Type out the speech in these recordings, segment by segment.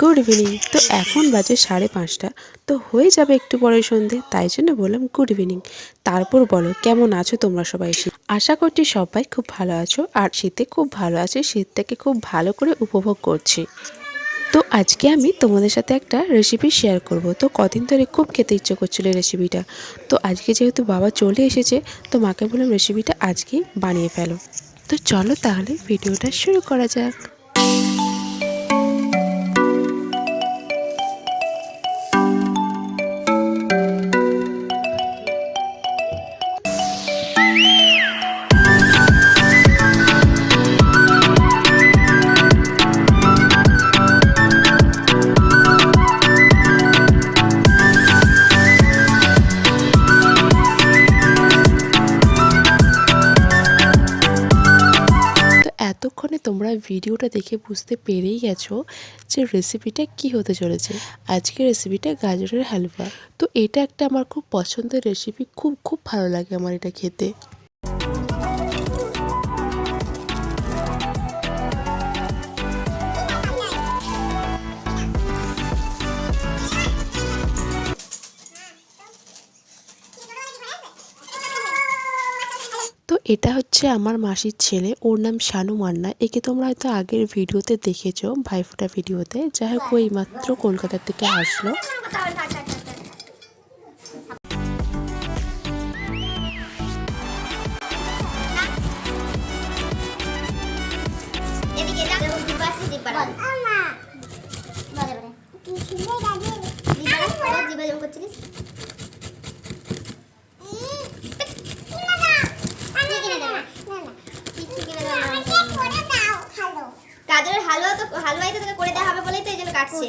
Good evening তো এখন বাজে সাড়ে পাঁচটা, তো হয়ে যাবে একটু পরে সন্ধে, তাই জন্য বললাম গুড ইভিনিং তারপর বলো, কেমন আছো তোমরা সবাই? শীত আশা করছি সবাই খুব ভালো আছো, আর শীতে খুব ভালো আছে, শীতটাকে খুব ভালো করে উপভোগ করছি। তো আজকে আমি তোমাদের সাথে একটা রেসিপি শেয়ার করব। তো কদিন ধরে খুব খেতে ইচ্ছে করছিল রেসিপিটা তো আজকে যেহেতু বাবা চলে এসেছে, তো মাকে বললাম রেসিপিটা আজকে বানিয়ে ফেলো। তো চলো তাহলে ভিডিওটা শুরু করা যাক। এতক্ষণে তোমরা ভিডিওটা দেখে বুঝতে পেরেই গেছো যে রেসিপিটা কি হতে চলেছে। আজকে রেসিপিটা গাজরের হালুয়া। তো এটা একটা আমার খুব পছন্দের রেসিপি খুব খুব ভালো লাগে আমার এটা খেতে। তো এটা হচ্ছে আমার মাসির ছেলে, ওর নাম শানু মান্না। একে তোমরা হয়তো আগের ভিডিওতে দেখেছ, ভাইফোঁটা ভিডিওতে। যাই হোক ওই মাত্র কলকাতা থেকে আসলো। দিবা করছিলিস গাজরের তো তোকে করে দেওয়া হবে বলেই তো এই জন্য কাটছে।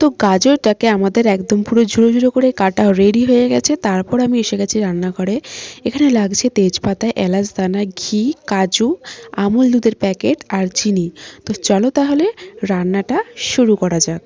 তো গাজরটাকে আমাদের একদম পুরো ঝুড়ো ঝুড়ো করে কাটা রেডি হয়ে গেছে তারপর আমি এসে গেছি রান্নাঘরে। এখানে লাগছে তেজপাতা এলাচ দানা ঘি কাজু আমুল দুধের প্যাকেট আর চিনি। তো চলো তাহলে রান্নাটা শুরু করা যাক।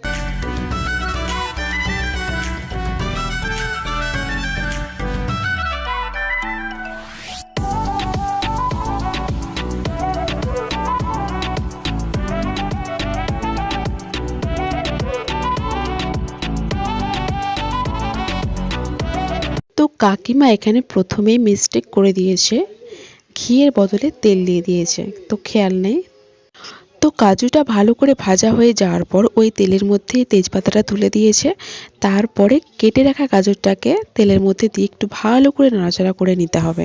কাকিমা এখানে প্রথমেই মিস্টেক করে দিয়েছে। ঘিয়ের বদলে তেল দিয়ে দিয়েছে। তো খেয়াল নেই। তো কাজুটা ভালো করে ভাজা হয়ে যাওয়ার পর ওই তেলের মধ্যে তেজপাতাটা তুলে দিয়েছে। তারপরে কেটে রাখা গাজরটাকে তেলের মধ্যে দিয়ে একটু ভালো করে নাড়াচাড়া করে নিতে হবে।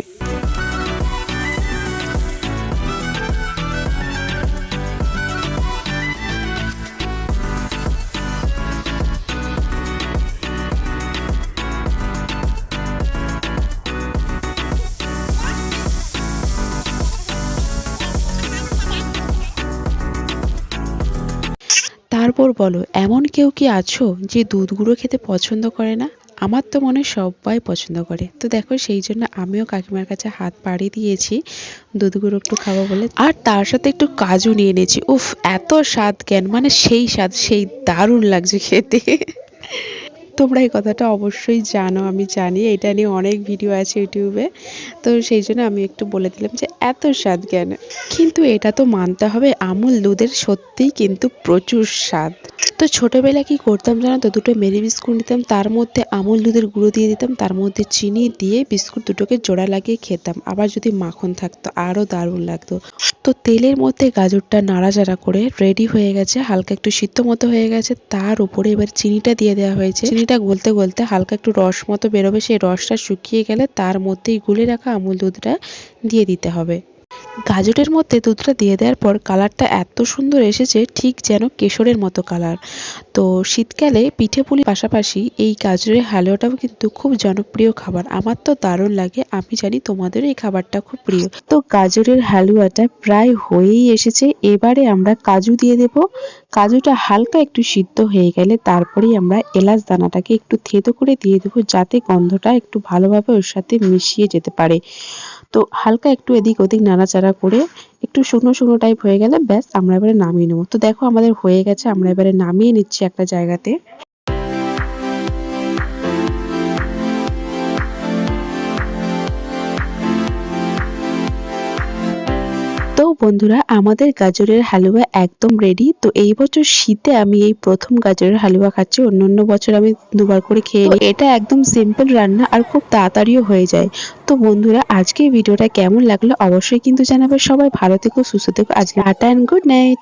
তারপর বলো, এমন কেউ কি আছো যে দুধ গুঁড়ো খেতে পছন্দ করে না? আমার তো মনে সবাই পছন্দ করে। তো দেখো, সেই জন্য আমিও কাকিমার কাছে হাত পাড়ি দিয়েছি দুধ গুঁড়ো একটু খাব বলে। আর তার সাথে একটু কাজু নিয়ে নিয়েছি উফ, এত স্বাদ কেন? মানে সেই স্বাদ, সেই দারুণ লাগছে খেতে। তোমরা এই কথাটা অবশ্যই জানো, আমি জানি। এটা নিয়ে অনেক ভিডিও আছে ইউটিউবে। তো সেই জন্য আমি একটু বলে দিলাম যে, এত স্বাদ কেন? কিন্তু এটা তো মানতে হবে, আমুল দুধের সত্যিই কিন্তু প্রচুর স্বাদ। তো ছোটবেলায় কি করতাম জানো তো? দুটো মেরি বিস্কুট নিতাম, তার মধ্যে আমুল দুধের গুঁড়ো দিয়ে দিতাম, তার মধ্যে চিনি দিয়ে বিস্কুট দুটোকে জোড়া লাগিয়ে খেতাম। আবার যদি মাখন থাকতো আরও দারুণ লাগতো। তো তেলের মধ্যে গাজরটা নাড়াচাড়া করে রেডি হয়ে গেছে, হালকা একটু সিদ্ধ মতো হয়ে গেছে। তার উপরে এবার চিনিটা দিয়ে দেওয়া হয়েছে। চিনিটা গলতে গলতে হালকা একটু রস মতো বেরোবে, সেই রসটা শুকিয়ে গেলে তার মধ্যেই গুলে রাখা আমুল দুধটা দিয়ে দিতে হবে। গাজরের মধ্যে দুধটা দিয়ে দেওয়ার পর কালারটা এত সুন্দর এসেছে, ঠিক যেন কেশরের মতো কালার। তো শীতকালে পিঠে পুলির পাশাপাশি এই গাজরের হালুয়াটাও কিন্তু খুব জনপ্রিয় খাবার। আমার তো দারুণ লাগে, আমি জানি তোমাদেরও এই খাবারটা খুব প্রিয়। তো গাজরের হালুয়াটা প্রায় হয়েই এসেছে, এবারে আমরা কাজু দিয়ে দেব। কাজুটা হালকা একটু সিদ্ধ হয়ে গেলে তারপরেই আমরা এলাচ দানাটাকে একটু থেতো করে দিয়ে দেবো, যাতে গন্ধটা একটু ভালোভাবে ওর সাথে মিশিয়ে যেতে পারে। তো হালকা একটু এদিক ওদিক নাড়াচাড়া করে একটু শুকনো শুকনো টাইপ হয়ে গেলে ব্যাস আমরা এবারে নামিয়ে নেব। তো দেখো আমাদের হয়ে গেছে, আমরা এবারে নামিয়ে নিচ্ছি একটা জায়গাতে। বন্ধুরা, আমাদের গাজরের হালুয়া একদম রেডি তো এই বছর শীতে আমি এই প্রথম গাজরের হালুয়া খাচ্ছি। অন্য অন্য বছর আমি দুবার করে খেয়ে নিই। এটা একদম সিম্পল রান্না আর খুব তাড়াতাড়িও হয়ে যায়। তো বন্ধুরা, আজকে ভিডিওটা কেমন লাগল অবশ্যই কিন্তু জানাবে। সবাই ভালো থেকো, সুস্থ থেকো। আজকে টাটা অ্যান্ড গুড নাইট